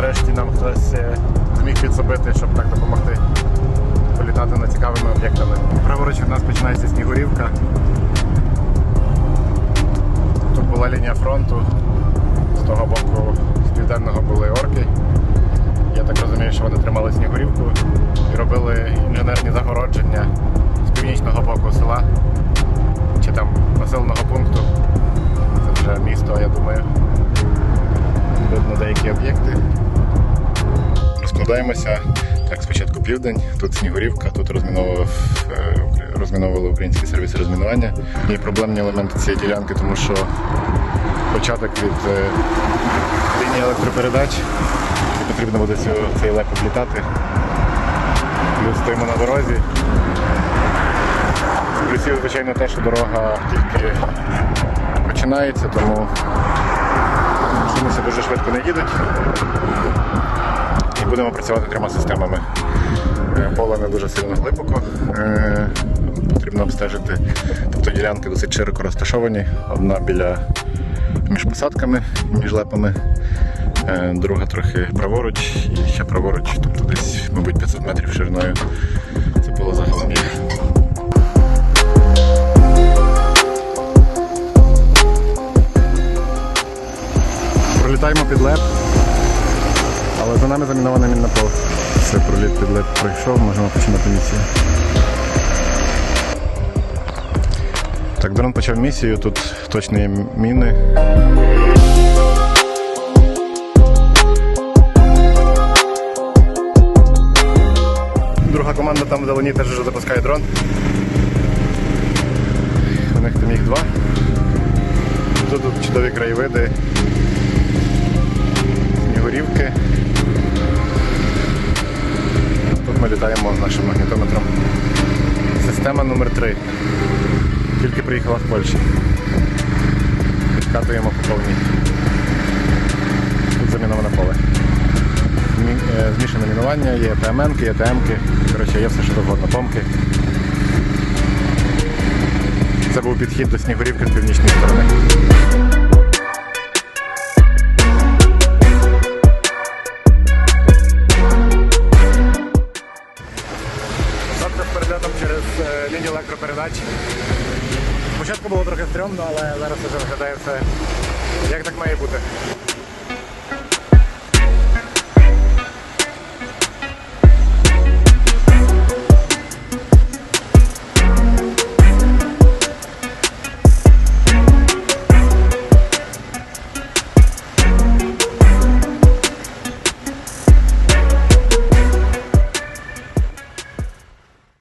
нарешті нам хтось е, зміг підсобити, щоб так допомогти політати над цікавими об'єктами. Праворуч від нас починається Снігурівка. Тут була лінія фронту, з того боку, з південного були орки. Я так розумію, що вони тримали Снігурівку і робили інженерні загородження з північного боку села деякі об'єкти. Розкладаємося. Так, спочатку південь, тут Снігурівка, тут е, розміновували українські сервіси розмінування. Є проблемні елементи цієї ділянки, тому що початок від е, лінії електропередач, і потрібно буде цей леп облітати. Плюс стоїмо на дорозі. Плюсів, звичайно, те, що дорога тільки починається, тому машини дуже швидко не їдуть. І будемо працювати трьома системами. Е, Поле не дуже сильно глибоко. Е, Потрібно обстежити. Тобто ділянки досить широко розташовані. Одна біля між посадками, між лепами, е, друга трохи праворуч і ще праворуч, тобто десь, мабуть, 500 метрів шириною. Це поле загалом є. Пролітаємо під леп, але за нами замінована мінна поле. Все, проліт під леп пройшов, можемо починати місію. Так, дрон почав місію, тут точно є міни. Друга команда там вдалині теж вже запускає дрон. У них там їх два. Тут чудові краєвиди, снігурівки. Тут ми літаємо з нашим магнітометром. Система номер 3 Тільки приїхала з Польщі. Підкатуємо по повній. Тут заміноване поле. Е, Змішане мінування, є ТМНки, є ТМки. Коротше, є все, що завгодно, помки. Це був підхід до Снігурівки з північної сторони. Перельотом через е, лінію електропередач. Спочатку було трохи стрьомно, але зараз вже виглядає все як так має бути.